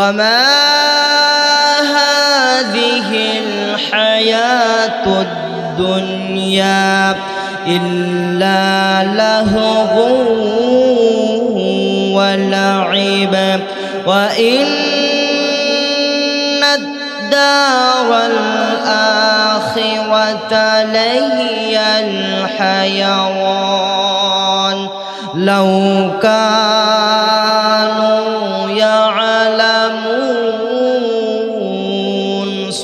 وما هذه الحياة الدنيا إلا لهو ولعب وإن الدار الآخرة لهي الحيوان لو كانوا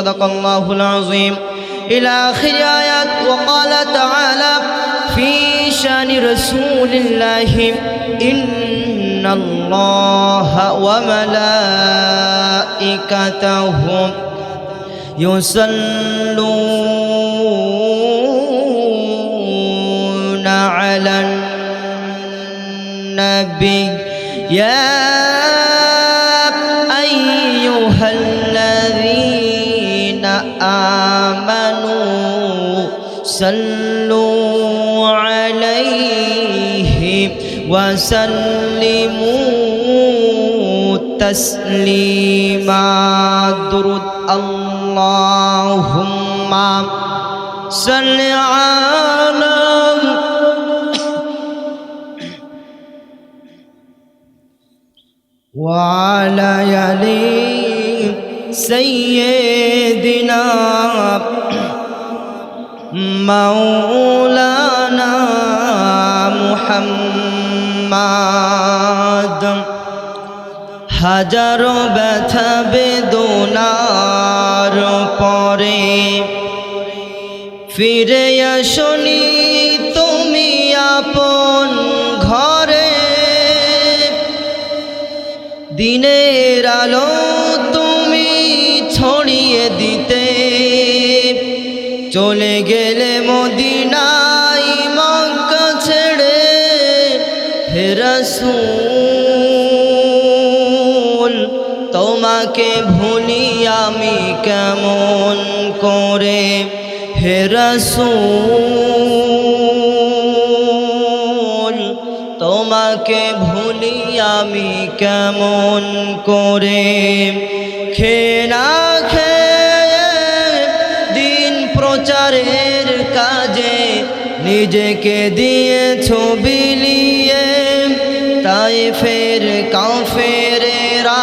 صدق الله العظيم إلى آخر آيات وقال تعالى في شأن رسول الله إن الله وملائكته يصلون على النبي يا آمنوا صلوا عليه وسلموا تسليما. درد اللهم صل على وعلى يلي سيدنا مولانا محمد হাজারো ব্যথা বেদনার পরে ফিরে আসনি তুমি আপন ঘরে দিনের আলো তোমাকে ভুলি আমি কেমন করে? হেরাসুল তোমাকে ভুলি আমি কেমন করে? খে খেয়ে দিন প্রচারের কাজে নিজেকে দিয়ে ছবি লিয়ে তাই ফের কাফেরেরা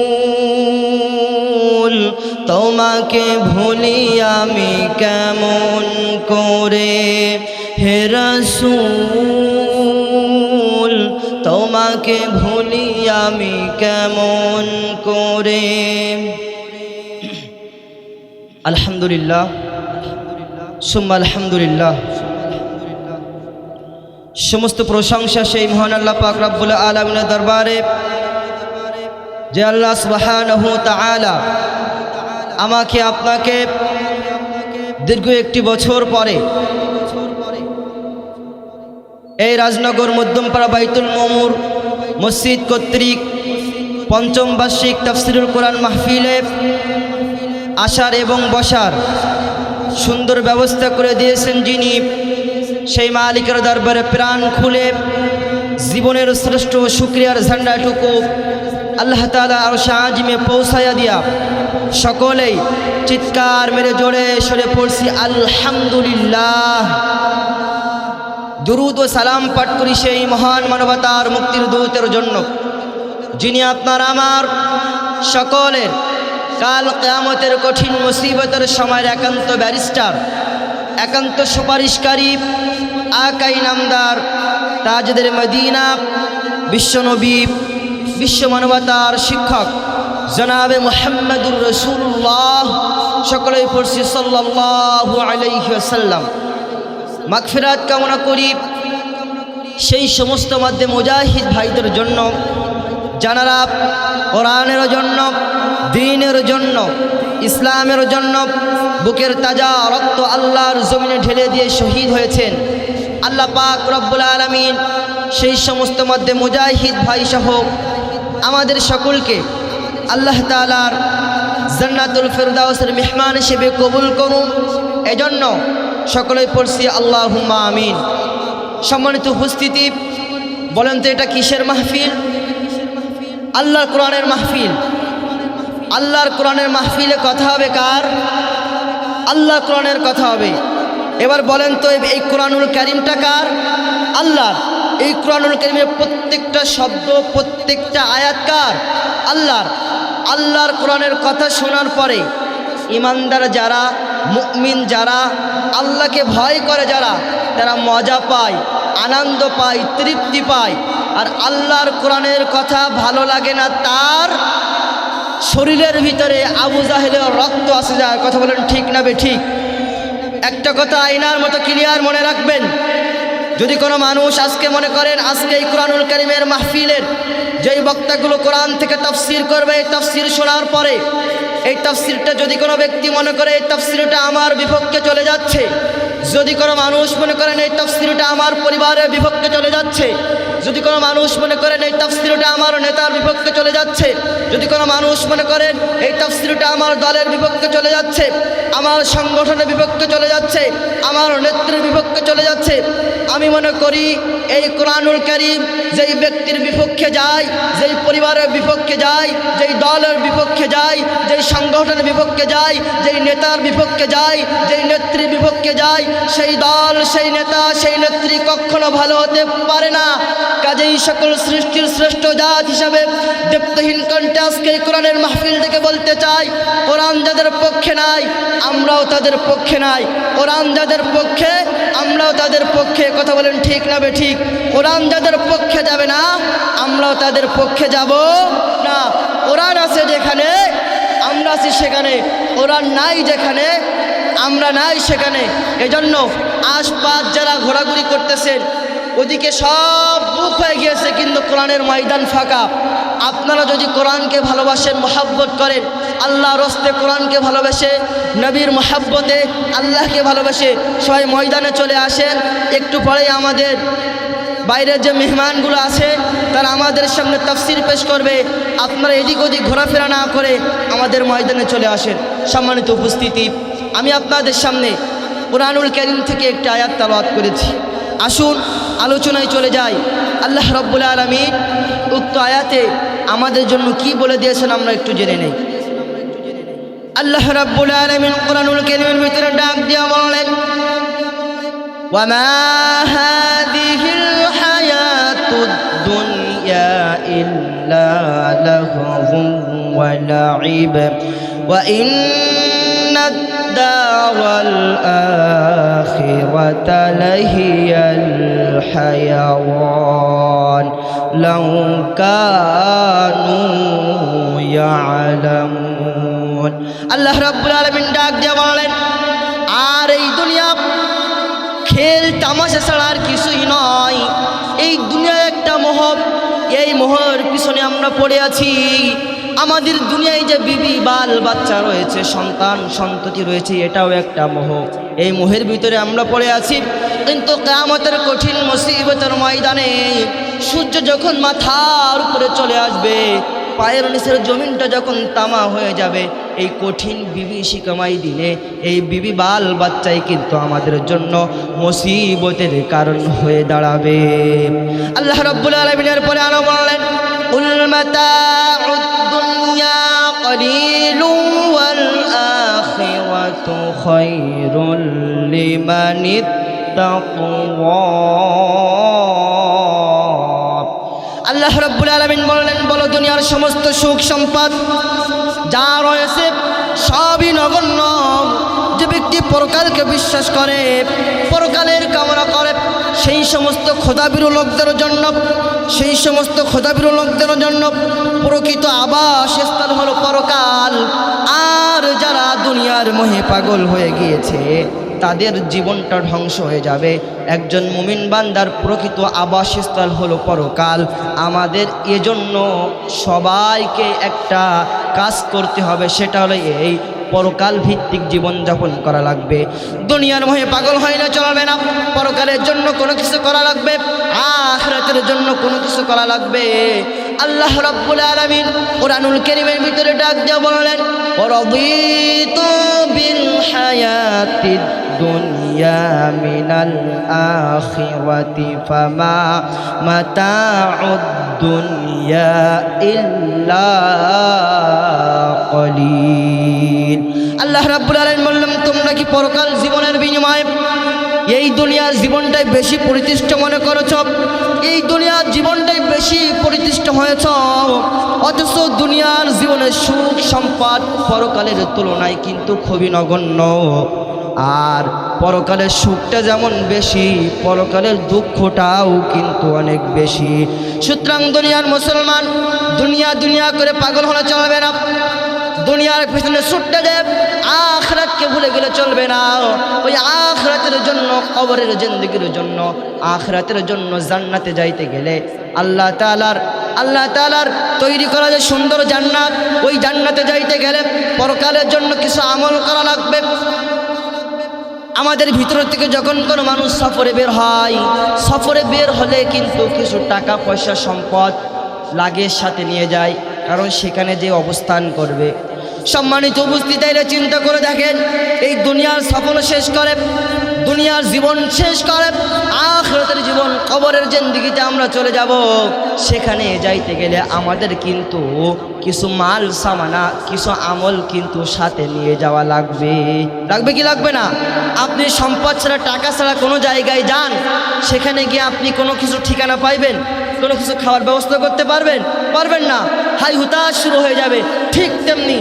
তোমাকে ভুলি আমি কেমন করে? হেরাসুল তোমাকে ভুলি আমি কেমন করে? আলহামদুলিল্লাহ, সুম্মা আলহামদুলিল্লাহ। সমস্ত প্রশংসা সেই মহান আল্লাহ পাক রব্বুল আলমিনের দরবারে। যে আল্লাহ তাআলা আমাকে আপনাকে দীর্ঘ একটি বছর পরে এই রাজনগর মধ্যমপাড়া বাইতুল মমুর মসজিদ কর্তৃক পঞ্চম বার্ষিক তাফসিরুল কোরআন মাহফিলে আসার এবং বসার সুন্দর ব্যবস্থা করে দিয়েছেন যিনি। সেই মালিকের দরবারে প্রাণ খুলে জীবনের শ্রেষ্ঠ শুক্রিয়ার ঝান্ডাটুকু আল্লাহ তালা আর সাহাজিমে পৌঁছাইয়া দিয়া সকলেই চিৎকার মেরে জোরে সরে পড়ছি, আলহামদুলিল্লাহ। দুরুদ ও সালাম পাঠ করি সেই মহান মানবতার মুক্তির দূতের জন্য, যিনি আপনার আমার সকলের কাল কেয়ামতের কঠিন মুসিবতের সময়ের একান্ত ব্যারিস্টার, একান্ত সুপারিশকারী, আকাই নামদার তাজদের মদিনা, বিশ্বনবী বিশ্ব মানবতার শিক্ষক, জনাবে মোহাম্মদুর রসুল্লাহ সকলেই পড়ছি সাল্লাল্লাহু আলাইহি ওয়াসাল্লাম। মাগফিরাত কামনা করি। সেই সমস্ত মধ্যে মুজাহিদ ভাইদের জন্য যারা কোরআনের জন্য দিনের জন্য, ইসলামের জন্য বুকের তাজা রক্ত আল্লাহর জমিনে ঢেলে দিয়ে শহীদ হয়েছেন। আল্লাহ পাক রব্বুল আলমিন সেই সমস্ত মধ্যে মুজাহিদ ভাই সহ আমাদের সকলকে আল্লাহ তালার জান্নাতুল ফেরদাউসের মেহমান হিসেবে কবুল করুন। এজন্য সকলেই পড়ছি আল্লাহ আমিন। সম্মানিত উপস্থিতি, বলেন তো এটা কিসের মাহফিল? আল্লাহর কোরআনের মাহফিল। আল্লাহর কোরআনের মাহফিলে কথা হবে কার? আল্লাহ কোরআনের কথা হবে। এবার বলেন তো, এই কোরআনুল করিমটা কার? আল্লাহ এই কোরআনুল করিমের প্রত্যেকটা শব্দ, প্রত্যেকটা আয়াত কার? আল্লাহর। আল্লাহর কোরআনের কথা শোনার পরে ইমানদার যারা, মুমিন যারা, আল্লাহকে ভয় করে যারা, তারা মজা পায়, আনন্দ পায়, তৃপ্তি পায়। আর আল্লাহর কোরআনের কথা ভালো লাগে না, তার শরীরের ভিতরে আবু জাহেলের রক্ত আসে যায়। কথা বলেন ঠিক না বে ঠিক? একটা কথা আইনার মতো ক্লিয়ার মনে রাখবেন। যদি কোনো মানুষ আজকে মনে করেন, আজকে এই কোরআনুল করিমের মাহফিলের যেই বক্তাগুলো কোরআন থেকে তফসির করবে, এই তফসির শোনার পরে, এই তফসিরটা যদি কোনো ব্যক্তি মনে করে, এই তফসিরটা আমার বিপক্ষে চলে যাচ্ছে। যদি কোনো মানুষ মনে করেন, এই তফসিরটা আমার পরিবারের বিপক্ষে চলে যাচ্ছে যদি কোনো মানুষ মনে করেন এই তাফসিরটা আমার নেতার বিপক্ষে চলে যাচ্ছে, যদি কোনো মানুষ মনে করেন এই তাফসিরটা আমার দলের বিপক্ষে চলে যাচ্ছে, আমার সংগঠনের বিপক্ষে চলে যাচ্ছে, আমার নেত্রীর বিপক্ষে চলে যাচ্ছে আমি মনে করি এই কোরআনুল করিম যেই ব্যক্তির বিপক্ষে যায়, যেই পরিবারের বিপক্ষে যায়, যেই দলের বিপক্ষে যায়, যেই সংগঠনের বিপক্ষে যায়, যেই নেতার বিপক্ষে যায়, যেই নেত্রীর বিপক্ষে যায়, সেই দল, সেই নেতা, সেই নেত্রী কখনো ভালো হতে পারে না। কাজেই সকল সৃষ্টির শ্রেষ্ঠ জাত হিসাবে দেবতহীন কণ্ঠে আজকে কোরআনের মাহফিল থেকে বলতে চাই, কোরআন যাদের পক্ষে নাই, আমরাও তাদের পক্ষে নাই। কোরআন যাদের পক্ষে, আমরাও তাদের পক্ষে কথা বলেন, ঠিক না ঠিক। কোরআন যাদের পক্ষে যাবে না, আমরাও তাদের পক্ষে যাব না। কোরআন আছে যেখানে, আমরা আছি সেখানে। কোরআন নাই যেখানে, আমরা নাই সেখানে। এজন্য আশপাশ যারা ঘোরাঘুরি করতেছেন ওদিকে সব বুক হয়ে গিয়েছে, কিন্তু কোরআনের ময়দান ফাঁকা। আপনারা যদি কোরআনকে ভালোবাসেন মহাব্বত করেন আল্লাহ রস্তে কোরআনকে ভালোবাসে, নবীর মহাব্বতে আল্লাহকে ভালোবাসে সবাই ময়দানে চলে আসেন। একটু পরেই আমাদের বাইরের যে মেহমানগুলো আছে, তারা আমাদের সামনে তাফসির পেশ করবে। আপনারা এদিক ওদিক ঘোরাফেরা না করে আমাদের ময়দানে চলে আসেন। সম্মানিত উপস্থিতি, আমি আপনাদের সামনে কোরআনুল করিম থেকে একটি আয়াত তালাওয়াত করেছি। আসুন আলোচনায় চলে যাই আল্লাহ রব্বুল আলমী উক্ত আয়াতে আমাদের জন্য কি বলে দিয়েছেন আমরা একটু জেনে নেই আল্লাহ রব্বুল আলমিন কোরআনুল করিমের ভিতরে ডাক দিয়া বললেন وما هذه الحياة الدنيا إلا لهو ولعب وإن الدار الآخرة لهي الحيوان لو كانوا يعلمون الله رب العالمين ডাক দিয়ে বলেন আর এই দুনিয়া খেল তামাশা ছাড়া আর কিছুই নয় এই দুনিয়ায় একটা মোহ এই মোহর পিছনে আমরা পড়ে আছি আমাদের দুনিয়ায় যে বিবি, বাল, বাচ্চা রয়েছে, সন্তান, সন্ততি রয়েছে, এটাও একটা মোহ। এই মোহের ভিতরে আমরা পড়ে আছি, কিন্তু কামতের কঠিন মুসিবতের ময়দানে সূর্য যখন মাথার উপরে চলে আসবে, পায়ের নিচের জমিনটা যখন তামা হয়ে যাবে, এই কঠিন বিভীষিকামাই দিনে এই বিবি, বাল, বাচ্চাই কিন্তু আমাদের জন্য মুসিবতের কারণ হয়ে দাঁড়াবে। আল্লাহ রব্বুল আলমিনের পরে আরও বললেন উল মাতাউদ দুনিয়া কলিলুম ওয়াল আখিরাতু খায়রুল লিমান আল্লাহ রব্বুল আলমিন বললেন, বলো দুনিয়ার সমস্ত সুখ সম্পদ যা রয়েছে সবই নগণ্য। ব্যক্তি পরকালকে বিশ্বাস করে, পরকালের কামনা করে। সেই সমস্ত খোদাবিরু লোকদের জন্য, সেই সমস্ত খোদাবিরু লোকদের জন্য প্রকৃত আবাস স্থান হলো পরকাল। আর যারা দুনিয়ার মোহে পাগল হয়ে গিয়েছে, তাদের জীবনটা ধ্বংস হয়ে যাবে। একজন মুমিন বান্দার প্রকৃত আবাসস্থল হলো পরকাল। আমাদের এজন্য সবাইকে একটা কাজ করতে হবে, সেটা হলো এই পরকাল ভিত্তিক জীবনযাপন করা লাগবে। দুনিয়ার মোহে পাগল হয় না, চলবে না। পরকালের জন্য কোনো কিছু করা লাগবে, আখরাতের জন্য কোনো কিছু করা লাগবে। আল্লাহ রব্বুল আলমিন কোরআনুল কেরিমের ভিতরে ডাক দিয়ে বললেন রদিতু বিল হায়াতিদ দুনিয়া মিনাল আখিরাতি দুনিয়া ইল্লা কলিল আল্লাহ রাব্বুল আলামিন বললাম তোমরা কি পরকাল জীবনের বিনিময়ে এই দুনিয়ার জীবনটাই বেশি পরিতিষ্ঠ মনে করেছ? এই দুনিয়ার জীবনটাই বেশি পরিতিষ্ঠ হয়েছ? অথচ দুনিয়ার জীবনের সুখ, সম্পদ পরকালের তুলনায় কিন্তু খুবই নগণ্য। আর পরকালের সুখটা যেমন বেশি, পরকালের দুঃখটাও কিন্তু অনেক বেশি। সুতরাং দুনিয়ার মুসলমান দুনিয়া দুনিয়া করে পাগল হলে চলবে না। দুনিয়ার পিছনে ছুটতে দেব আখরাতকে ভুলে গেলে চলবে না। ওই আখরাতের জন্য, কবরের জিন্দগির জন্য, আখরাতের জন্য জান্নাতে যাইতে গেলে আল্লাহ তালার আল্লাহ তালার তৈরি করা যে সুন্দর জান্নাত, ওই জান্নাতে যাইতে গেলে পরকালের জন্য কিছু আমল করা লাগবে। আমাদের ভিতর থেকে যখন কোনো মানুষ সফরে বের হয়, সফরে বের হলে কিন্তু কিছু টাকা, পয়সা, সম্পদ, লাগের সাথে নিয়ে যায়, কারণ সেখানে যে অবস্থান করবে। সম্মানিত উপস্থিত এলে চিন্তা করে দেখেন, এই দুনিয়ার সফল শেষ করে, দুনিয়ার জীবন শেষ করে, আখরতের জীবন কবরের জিন্দিগিতে আমরা চলে যাব। সেখানে যাইতে গেলে আমাদের কিন্তু কিছু মাল, সামানা, কিছু আমল কিন্তু সাথে নিয়ে যাওয়া লাগবে। লাগবে কি লাগবে না? আপনি সম্পদ ছাড়া, টাকা ছাড়া কোনো জায়গায় যান, সেখানে গিয়ে আপনি কোনো কিছু ঠিকানা পাইবেন। কোনো কিছু খাওয়ার ব্যবস্থা করতে পারবেন? পারবেন না। হাই হুতাশ শুরু হয়ে যাবে। ঠিক তেমনি